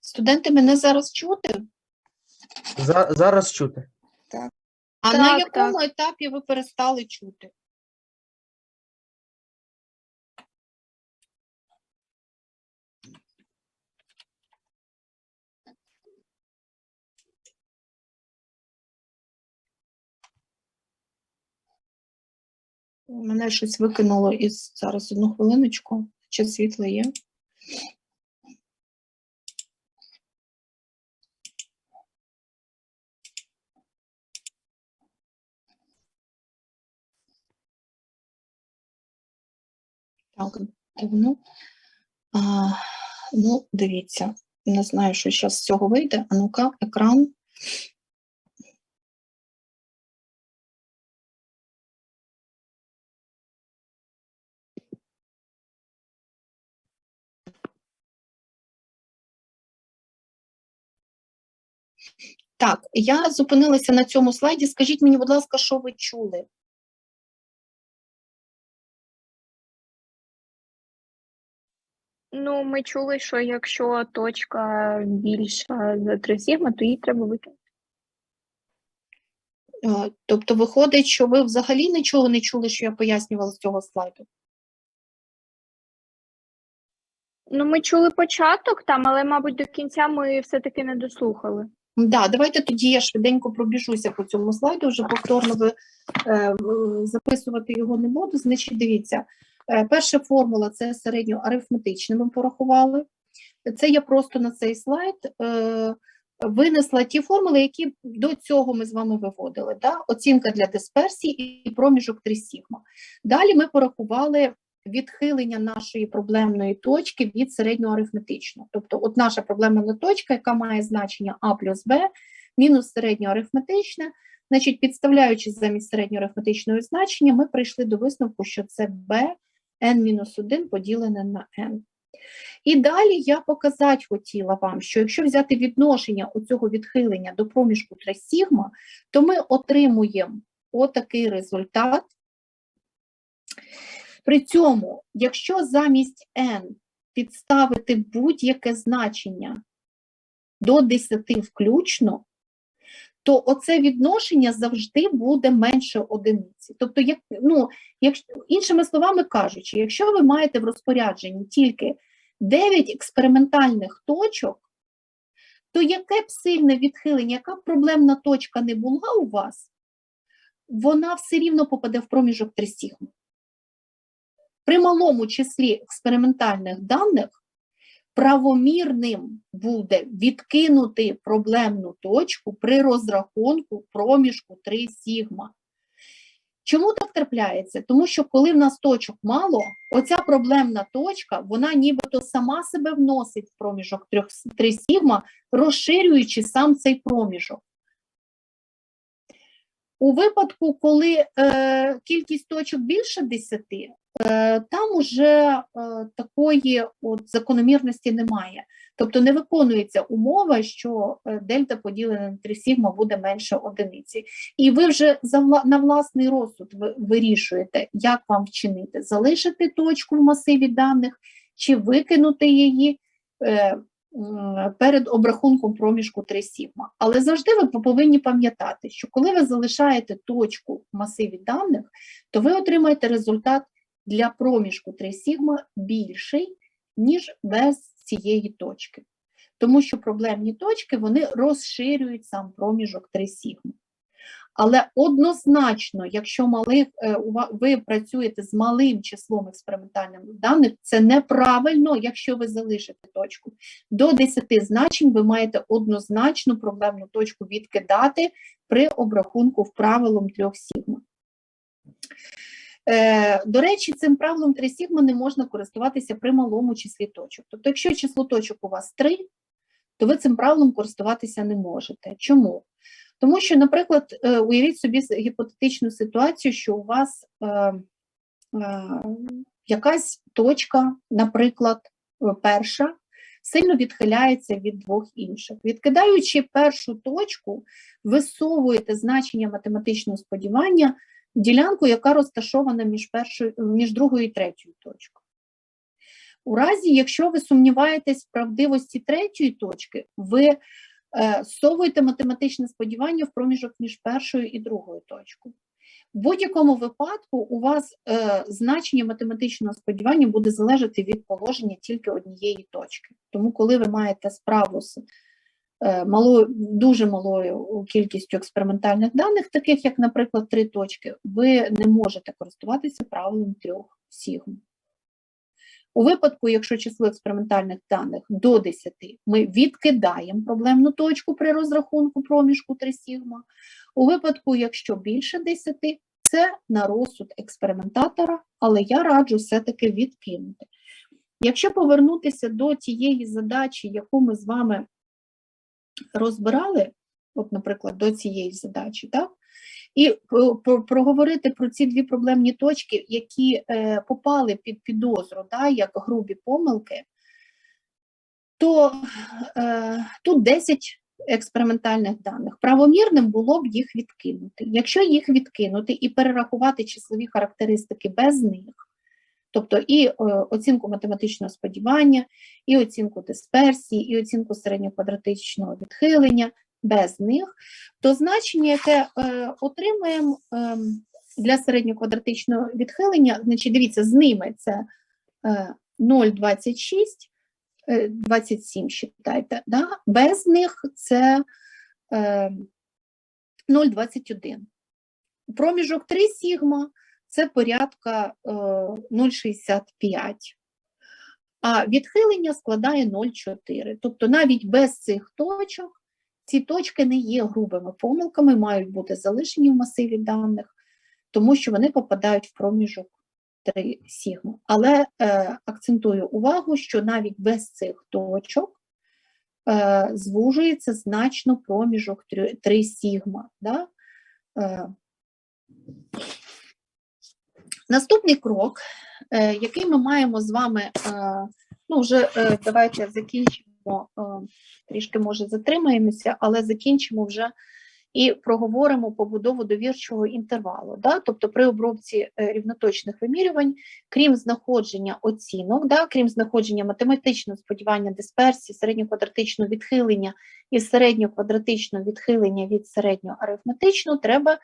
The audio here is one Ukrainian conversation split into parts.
Студенти, мене зараз чути? За, зараз чути. А на Так, якому етапі ви перестали чути? Мене щось викинуло із зараз одну хвилиночку. Чи світло є? Ну, дивіться, не знаю, що зараз з цього вийде. А ну-ка, екран. Так, я зупинилася на цьому слайді. Скажіть мені, будь ласка, що ви чули? Ну, ми чули, що якщо точка більша за 3 сігма, то її треба викинути. Тобто виходить, що ви взагалі нічого не чули, що я пояснювала з цього слайду? Ну, ми чули початок там, але, мабуть, до кінця ми все-таки не дослухали. Да, давайте тоді я швиденько пробіжуся по цьому слайду, вже повторно ви, е, записувати його не буду. Значить, дивіться, перша формула це середньоарифметичне, ми порахували. Це я просто на цей слайд е, винесла ті формули, які до цього ми з вами виводили. Да? Оцінка для дисперсії і проміжок 3 сігма. Далі ми порахували відхилення нашої проблемної точки від середньоарифметичного. Тобто, от наша проблемна точка, яка має значення А плюс Б, мінус середньоарифметичне, значить, підставляючи замість середньоарифметичного значення, ми прийшли до висновку, що це b n-1 поділене на n. І далі я показати хотіла вам, що якщо взяти відношення оцього відхилення до проміжку 3 сігма, то ми отримуємо отакий результат. При цьому, якщо замість n підставити будь-яке значення до 10 включно, то оце відношення завжди буде менше одиниці. Тобто, як, ну, якщо, іншими словами кажучи, якщо ви маєте в розпорядженні тільки 9 експериментальних точок, то яке б сильне відхилення, яка б проблемна точка не була у вас, вона все рівно попаде в проміжок 3 сігма. При малому числі експериментальних даних правомірним буде відкинути проблемну точку при розрахунку проміжку 3 сігма. Чому так трапляється? Тому що коли в нас точок мало, оця проблемна точка, вона нібито сама себе вносить в проміжок 3 сігма, розширюючи сам цей проміжок. У випадку, коли е, кількість точок більше 10, е, там уже е, такої от закономірності немає. Тобто не виконується умова, що е, дельта поділена на 3 сігма буде менше одиниці. І ви вже на власний розсуд вирішуєте, як вам вчинити: залишити точку в масиві даних чи викинути її е, перед обрахунком проміжку 3 сігма. Але завжди ви повинні пам'ятати, що коли ви залишаєте точку в масиві даних, то ви отримаєте результат для проміжку 3 сігма більший, ніж без цієї точки. Тому що проблемні точки вони розширюють сам проміжок 3 сігма. Але однозначно, якщо малих, е, ви працюєте з малим числом експериментальних даних, це неправильно, якщо ви залишите точку. До 10 значень ви маєте однозначну проблемну точку відкидати при обрахунку в правилом 3 сігма. Е, До речі, цим правилом 3 сігма не можна користуватися при малому числі точок. Тобто, якщо число точок у вас 3, то ви цим правилом користуватися не можете. Чому? Тому що, наприклад, е, уявіть собі гіпотетичну ситуацію, що у вас е, якась точка, наприклад, перша, сильно відхиляється від двох інших. Відкидаючи першу точку, висовуєте значення математичного сподівання ділянку, яка розташована між, першою, між другою і третьою точкою. У разі, якщо ви сумніваєтесь в правдивості третьої точки, ви е, совуєте математичне сподівання в проміжок між першою і другою точкою. В будь-якому випадку у вас е, значення математичного сподівання буде залежати від положення тільки однієї точки. Тому, коли ви маєте справу з малою, дуже малою кількістю експериментальних даних, таких як, наприклад, три точки, ви не можете користуватися правилом трьох сігм. У випадку, якщо число експериментальних даних до 10, ми відкидаємо проблемну точку при розрахунку проміжку 3 сігма. У випадку, якщо більше 10, це на розсуд експериментатора, але я раджу все-таки відкинути. Якщо повернутися до тієї задачі, яку ми з вами розбирали, от, наприклад, до цієї задачі, так? І проговорити про ці дві проблемні точки, які е, попали під підозру, да, як грубі помилки, то е, тут 10 експериментальних даних. Правомірним було б їх відкинути. Якщо їх відкинути і перерахувати числові характеристики без них, тобто і е, оцінку математичного сподівання, і оцінку дисперсії, і оцінку середньоквадратичного відхилення без них, то значення, яке е, отримаємо ем, для середньоквадратичного відхилення, значить, дивіться, з ними це е, 0,26, е, 27, считайте, да? без них це е, 0,21. Проміжок 3 сігма це порядка е, 0,65. А відхилення складає 0,4. Тобто навіть без цих точок ці точки не є грубими помилками, мають бути залишені в масиві даних, тому що вони попадають в проміжок 3 сігма. Але е, акцентую увагу, що навіть без цих точок е, звужується значно проміжок 3, 3 сігма. Да? Наступний крок, е, який ми маємо з вами, е, ну вже е, давайте закінчимо, трішки може затримаємося, але закінчимо вже і проговоримо побудову довірчого інтервалу. Да? Тобто при обробці рівноточних вимірювань, крім знаходження оцінок, да? крім знаходження математичного сподівання дисперсії, середньоквадратичного відхилення і середньоквадратичного відхилення від середньоарифметичного, треба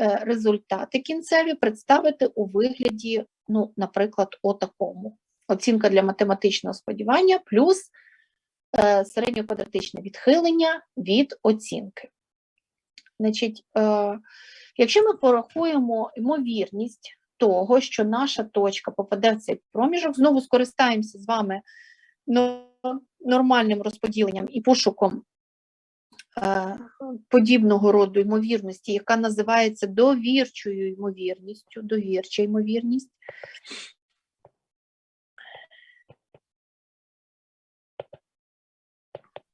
результати кінцеві представити у вигляді, ну, наприклад, отакому. Оцінка для математичного сподівання плюс е, середньоквадратичне відхилення від оцінки. Значить, е, якщо ми порахуємо ймовірність того, що наша точка попаде в цей проміжок, знову скористаємося з вами нормальним розподіленням і пошуком е, подібного роду ймовірності, яка називається довірчою ймовірністю, довірча ймовірність.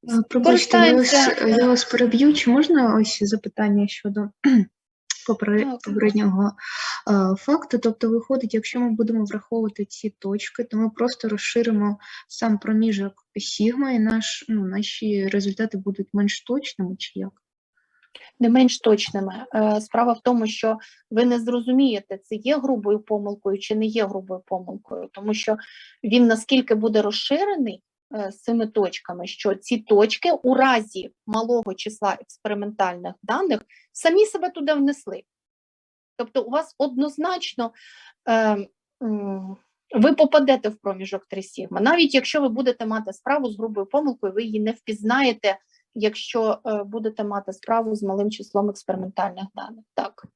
Е, Пробачте, я вас, я е, вас переб'ю. Чи можна ось запитання щодо. Попереднього е, факту? Тобто, виходить, якщо ми будемо враховувати ці точки, то ми просто розширимо сам проміжок сігма, і наш, ну, наші результати будуть менш точними, чи як? не менш точними. Е, Справа в тому, що ви не зрозумієте, це є грубою помилкою чи не є грубою помилкою, тому що він наскільки буде розширений з цими точками, що ці точки у разі малого числа експериментальних даних самі себе туди внесли. Тобто, у вас однозначно е, ви попадете в проміжок 3 сігма. Навіть якщо ви будете мати справу з грубою помилкою, ви її не впізнаєте якщо е, будете мати справу з малим числом експериментальних даних. Так.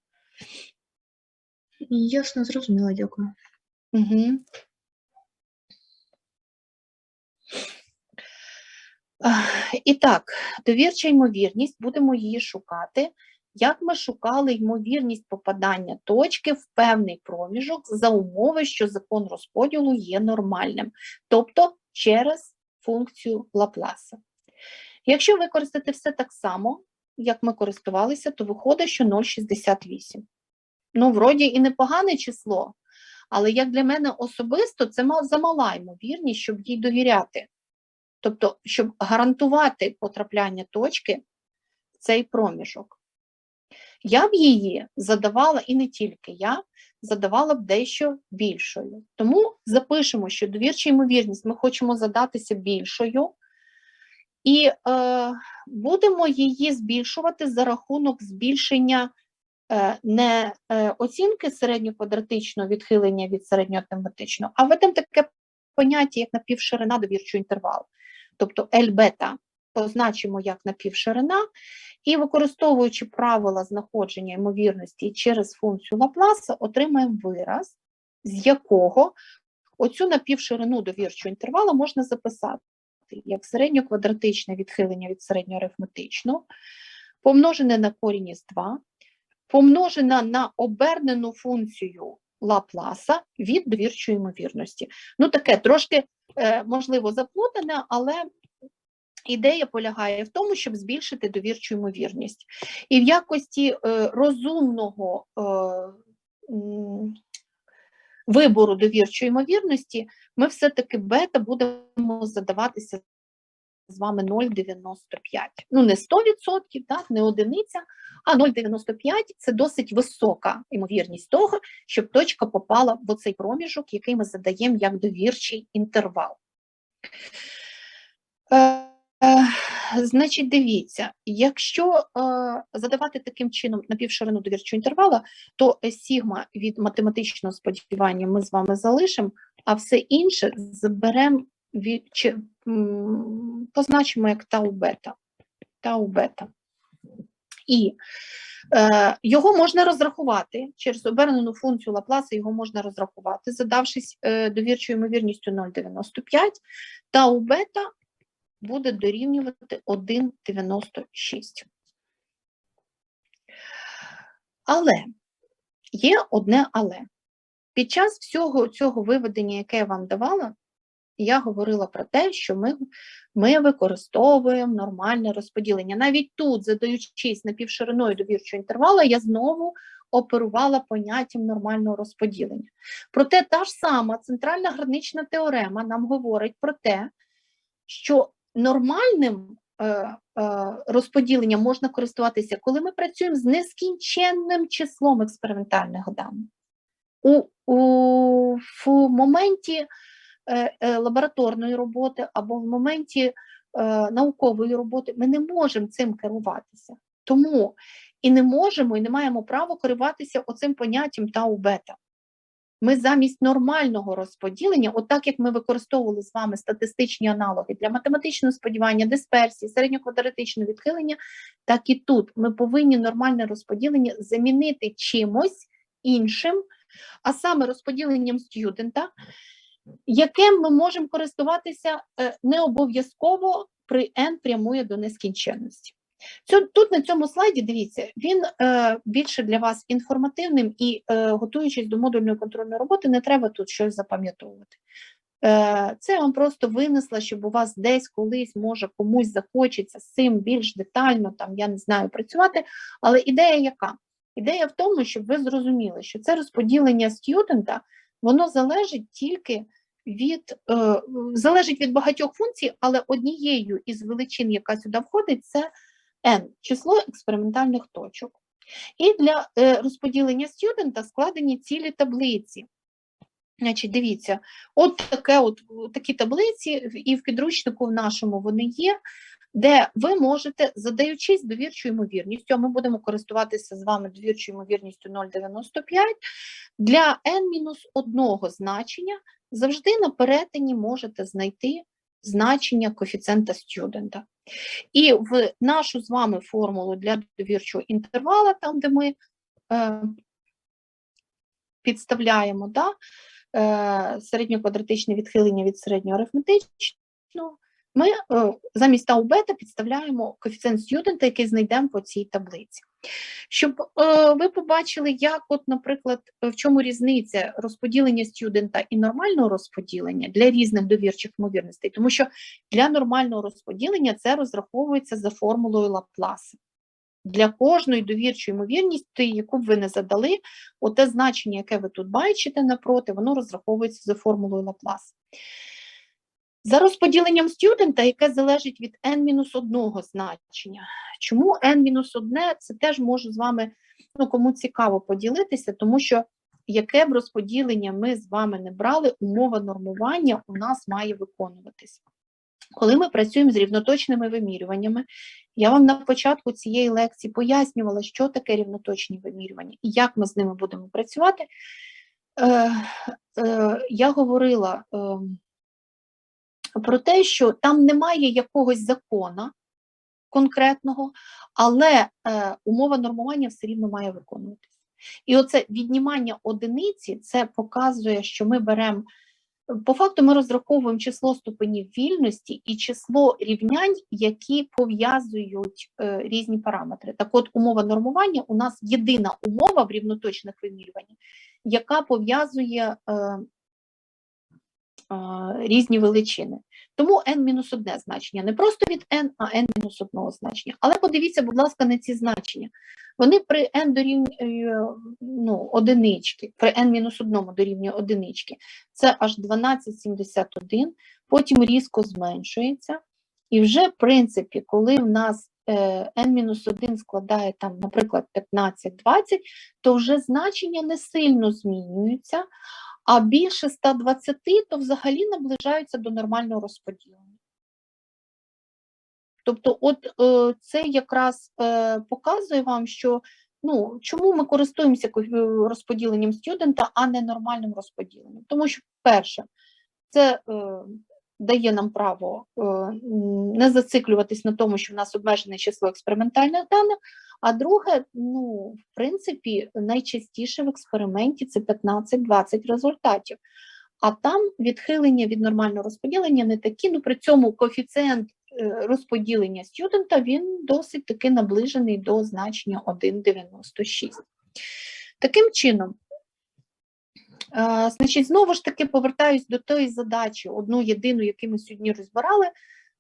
Ясно, зрозуміло, дякую. Угу. І так, довірча ймовірність, будемо її шукати. Як ми шукали ймовірність попадання точки в певний проміжок за умови, що закон розподілу є нормальним, тобто через функцію Лапласа. Якщо використати все так само, як ми користувалися, то виходить, що 0,68. Ну, вроді і непогане число, але як для мене особисто, це замала ймовірність, щоб їй довіряти. Тобто, щоб гарантувати потрапляння точки в цей проміжок. Я б її задавала, і не тільки я, задавала б дещо більшою. Тому запишемо, що довірча ймовірність ми хочемо задатися більшою, і е, будемо її збільшувати за рахунок збільшення е, не е, оцінки середньоквадратичного відхилення від середньоатематичного, а введемо таке поняття, як напівширина довірчого інтервалу. Тобто L-бета позначимо як напівширина, і використовуючи правила знаходження ймовірності через функцію Лапласа, отримаємо вираз, з якого оцю напівширину довірчого інтервалу можна записати як середньоквадратичне відхилення від середньоарифметичного, помножене на корінь із 2, помножена на обернену функцію Лапласа від довірчої ймовірності. Ну, таке трошки, можливо, заплутане, але ідея полягає в тому, щоб збільшити довірчу ймовірність. І в якості е, розумного е, вибору довірчої ймовірності ми все-таки бета будемо задаватися з вами 0,95. Ну, не 100%, так, не одиниця, а 0,95 це досить висока ймовірність того, щоб точка попала в оцей проміжок, який ми задаємо як довірчий інтервал. Е, е, Значить, дивіться, якщо е, задавати таким чином напівширину довірчого інтервала, то сігма від математичного сподівання ми з вами залишимо, а все інше заберемо від позначимо як тау бета. Тау бета. І е, його можна розрахувати через обернену функцію Лапласа, його можна розрахувати, задавшись е, довірчою ймовірністю 0,95, тау бета буде дорівнювати 1,96. Але є одне але. Під час всього цього виведення, яке я вам давала, я говорила про те, що ми, ми використовуємо нормальне розподілення. Навіть тут, задаючись напівшириною довірчого інтервалу, я знову оперувала поняттям нормального розподілення. Проте та ж сама центральна гранична теорема нам говорить про те, що нормальним е, е, розподіленням можна користуватися, коли ми працюємо з нескінченним числом експериментальних даних. У, у, в моменті лабораторної роботи або в моменті е, наукової роботи ми не можемо цим керуватися. Тому і не можемо, і не маємо права керуватися оцим поняттям тау-бета. Ми замість нормального розподілення, отак як ми використовували з вами статистичні аналоги для математичного сподівання, дисперсії, середньоквадратичного відхилення, так і тут ми повинні нормальне розподілення замінити чимось іншим, а саме розподіленням студента, яким ми можемо користуватися е, не обов'язково при n прямує до нескінченності. Тут на цьому слайді, дивіться, він е, більше для вас інформативним і, е, готуючись до модульної контрольної роботи, не треба тут щось запам'ятовувати. Е, це я вам просто винесла, щоб у вас десь колись, може, комусь захочеться з цим більш детально, там, я не знаю, працювати. Але ідея яка? Ідея в тому, щоб ви зрозуміли, що це розподілення студента, воно залежить тільки від, е, залежить від багатьох функцій, але однією із величин, яка сюди входить, це n число експериментальних точок. І для е, розподілення студента складені цілі таблиці. Значить, дивіться, от таке, от такі таблиці, і в підручнику в нашому вони є, де ви можете, задаючись довірчою ймовірністю, а ми будемо користуватися з вами довірчою ймовірністю 0,95, для n-1 значення завжди на перетині можете знайти значення коефіцієнта студента. І в нашу з вами формулу для довірчого інтервала, там, де ми е, підставляємо да, е, середньоквадратичне відхилення від середньоарифметичного, ми е, замість тау бета підставляємо коефіцієнт студента, який знайдемо по цій таблиці. Щоб е, ви побачили, як, от, наприклад, в чому різниця розподілення студента і нормального розподілення для різних довірчих ймовірностей, тому що для нормального розподілення це розраховується за формулою Лапласа. Для кожної довірчої ймовірності, яку б ви не задали, оте значення, яке ви тут бачите напроти, воно розраховується за формулою Лапласа. За розподіленням студента, яке залежить від n-1 значення. Чому n-1 це теж можу з вами, ну кому цікаво поділитися, тому що яке б розподілення ми з вами не брали, умова нормування у нас має виконуватись. Коли ми працюємо з рівноточними вимірюваннями, я вам на початку цієї лекції пояснювала, що таке рівноточні вимірювання і як ми з ними будемо працювати. Е, е, я говорила е, про те, що там немає якогось закона конкретного, але е, умова нормування все рівно має виконуватися. І оце віднімання одиниці це показує, що ми беремо. По факту ми розраховуємо число ступенів вільності і число рівнянь, які пов'язують е, різні параметри. Так от, умова нормування у нас єдина умова в рівноточних вимірюваннях, яка пов'язує е, різні величини. Тому n-1 значення, не просто від n, а n-1 значення. Але подивіться, будь ласка, на ці значення. Вони при n дорівнює ну, одинички, при n-1 дорівнює одинички, це аж 12,71, потім різко зменшується. І вже, в принципі, коли в нас е, n-1 складає, там, наприклад, 15-20, то вже значення не сильно змінюються, а більше 120, то взагалі наближаються до нормального розподілення. Тобто, от е, це якраз е, показує вам, що ну, чому ми користуємося е, розподіленням студента, а не нормальним розподіленням. Тому що, перше, це е, дає нам право е, не зациклюватись на тому, що в нас обмежене число експериментальних даних. А друге, ну, в принципі, найчастіше в експерименті це 15-20 результатів. А там відхилення від нормального розподілення не такі, ну при цьому коефіцієнт е, розподілення студента він досить таки наближений до значення 1,96. Таким чином, е, значить, знову ж таки повертаюсь до тої задачі, одну єдину, яку ми сьогодні розбирали.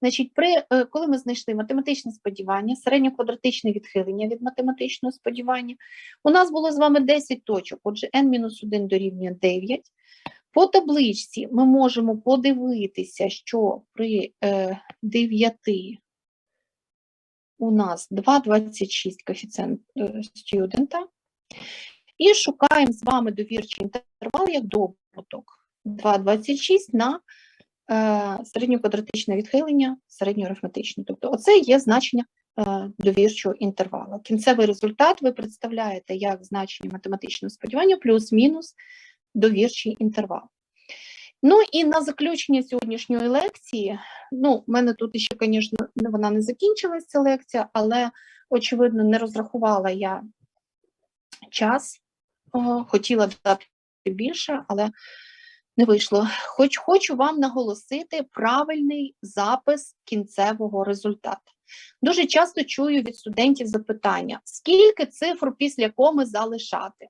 Значить, при, е, коли ми знайшли математичне сподівання, середньоквадратичне відхилення від математичного сподівання, у нас було з вами 10 точок, отже, n-1 дорівнює 9. По табличці ми можемо подивитися, що при е, 9 у нас 2,26 коефіцієнт е, студента. І шукаємо з вами довірчий інтервал як добуток 2,26 на е, середньоквадратичне відхилення середньоарифметичне. Тобто, оце є значення е, довірчого інтервалу. Кінцевий результат ви представляєте як значення математичного сподівання плюс-мінус довірчий інтервал. Ну і на заключення сьогоднішньої лекції, ну, в мене тут ще, звісно, вона не закінчилась ця лекція, але, очевидно, не розрахувала я час, хотіла дати більше, але не вийшло. Хоч хочу вам наголосити правильний запис кінцевого результату. Дуже часто чую від студентів запитання: скільки цифр після коми залишати?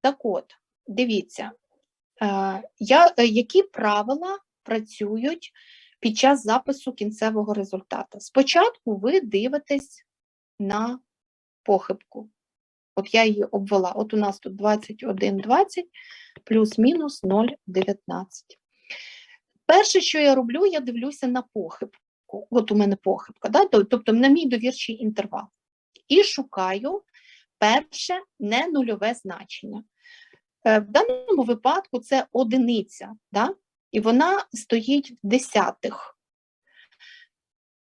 Так от, дивіться, е, я, е, які правила працюють під час запису кінцевого результату. Спочатку ви дивитесь на похибку. От я її обвела. От у нас тут 21,20 плюс-мінус 0,19. Перше, що я роблю, я дивлюся на похибку. От у мене похибка, да? тобто на мій довірчий інтервал. І шукаю перше не нульове значення. Е, В даному випадку це одиниця, да? і вона стоїть в десятих.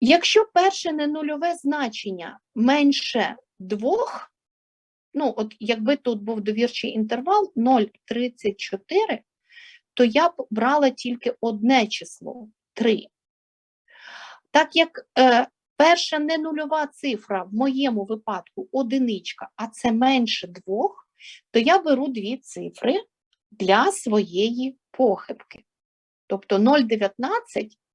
Якщо перше не нульове значення менше двох, ну от якби тут був довірчий інтервал 0,34, то я б брала тільки одне число 3. Так як е, перша не нульова цифра в моєму випадку одиничка, а це менше двох, то я беру дві цифри для своєї похибки. Тобто 0,19,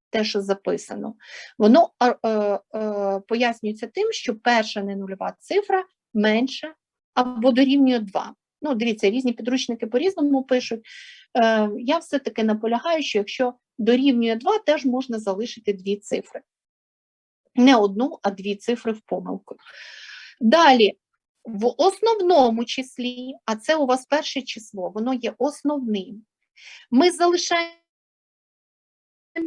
те, що записано, воно е, е, пояснюється тим, що перша ненульова цифра менша або дорівнює 2. Ну, дивіться, різні підручники по-різному пишуть. Е, я все-таки наполягаю, що якщо дорівнює 2, теж можна залишити дві цифри. Не одну, а дві цифри в помилку. Далі, в основному числі, а це у вас перше число, воно є основним. Ми залишаємо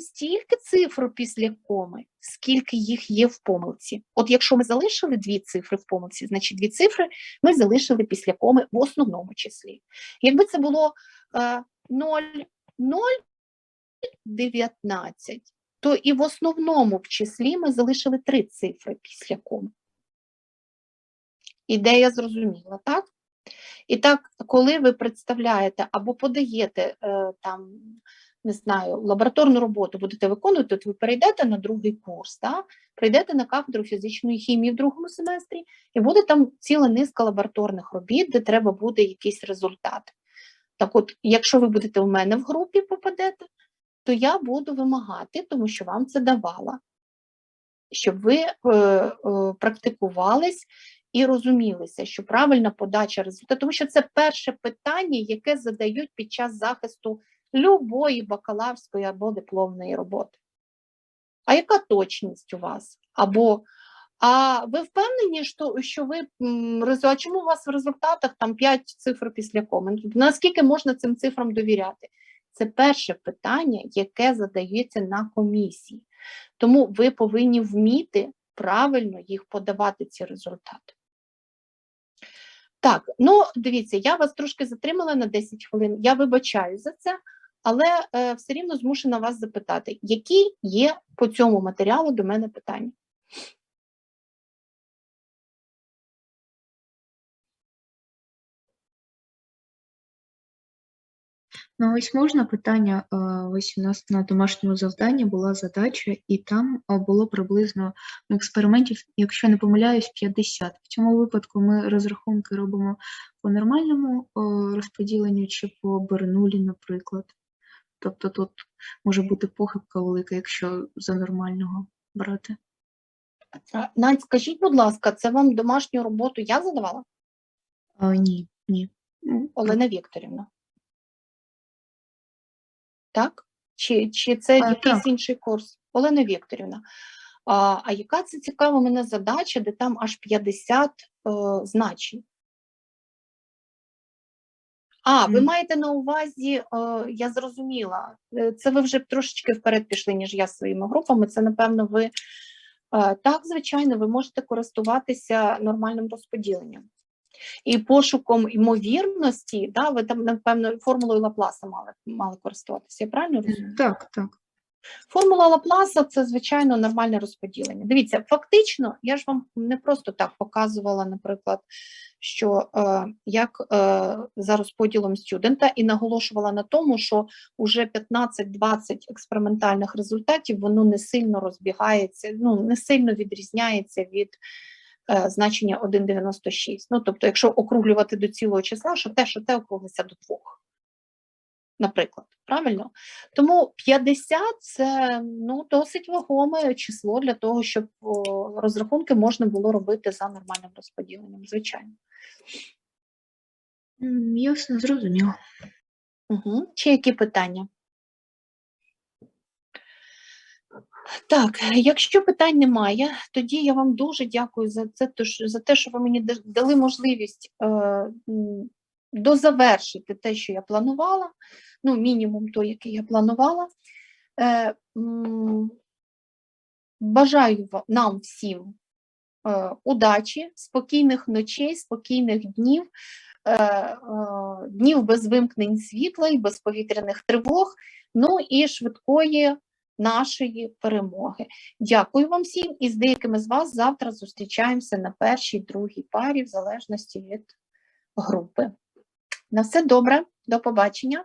стільки цифр після коми, скільки їх є в помилці. От якщо ми залишили дві цифри в помилці, значить дві цифри ми залишили після коми в основному числі. Якби це було е, 0, 0, 19, то і в основному в числі ми залишили три цифри після коми. Ідея зрозуміла, так? І так, коли ви представляєте або подаєте е, там, не знаю, лабораторну роботу будете виконувати, от ви перейдете на другий курс, так? прийдете на кафедру фізичної хімії в другому семестрі, і буде там ціла низка лабораторних робіт, де треба буде якийсь результат. Так от, якщо ви будете у мене в групі попадете, то я буду вимагати, тому що вам це давала, щоб ви е, е, практикувались і розумілися, що правильна подача результату, тому що це перше питання, яке задають під час захисту любої бакалаврської або дипломної роботи. А яка точність у вас? Або а ви впевнені, що, що ви а чому у вас в результатах там 5 цифр після коми? Наскільки можна цим цифрам довіряти? Це перше питання, яке задається на комісії. Тому ви повинні вміти правильно їх подавати, ці результати. Так, ну дивіться, я вас трошки затримала на 10 хвилин. Я вибачаю за це, але е, все рівно змушена вас запитати, які є по цьому матеріалу до мене питання. Ну, ось можна питання. е, Ось у нас на домашньому завданні була задача, і там е, було приблизно ну, експериментів, якщо не помиляюсь, 50. В цьому випадку ми розрахунки робимо по нормальному е, розподіленню чи по Бернулі, наприклад. Тобто тут може бути похибка велика, якщо за нормального брати. Надь, скажіть, будь ласка, це вам домашню роботу я задавала? А, ні, ні. Ну, Олена Вікторівна. Так? Чи, чи це А, якийсь так. інший курс? Олена Вікторівна. А, а яка це цікава мене задача, де там аж 50 е, значень? А, ви mm. маєте на увазі, о, я зрозуміла, е, це ви вже трошечки вперед пішли, ніж я своїми групами. Це, напевно, ви. о, Так, звичайно, ви можете користуватися нормальним розподіленням. І пошуком ймовірності, да, ви там, напевно, формулою Лапласа мали, мали користуватися, я правильно розумію? Так, так. Формула Лапласа це звичайно нормальне розподілення. Дивіться, фактично, я ж вам не просто так показувала, наприклад, що е, як е, за розподілом студента, і наголошувала на тому, що уже 15-20 експериментальних результатів воно не сильно розбігається, ну не сильно відрізняється від е, значення 1,96. Ну тобто, якщо округлювати до цілого числа, що те, що те округлиться до двох наприклад, правильно? Тому 50 це ну, досить вагоме число для того, щоб о, розрахунки можна було робити за нормальним розподіленням, звичайно. Ясно, зрозуміло. Угу. Чи які питання? Так, якщо питань немає, тоді я вам дуже дякую за це, за те, що ви мені дали можливість е, дозавершити те, що я планувала, ну, мінімум той, який я планувала. Е, бажаю нам всім е, удачі, спокійних ночей, спокійних днів, е, е, днів без вимкнень світла і без повітряних тривог, ну і швидкої нашої перемоги. Дякую вам всім і з деякими з вас завтра зустрічаємося на першій, другій парі, в залежності від групи. На все добре, до побачення.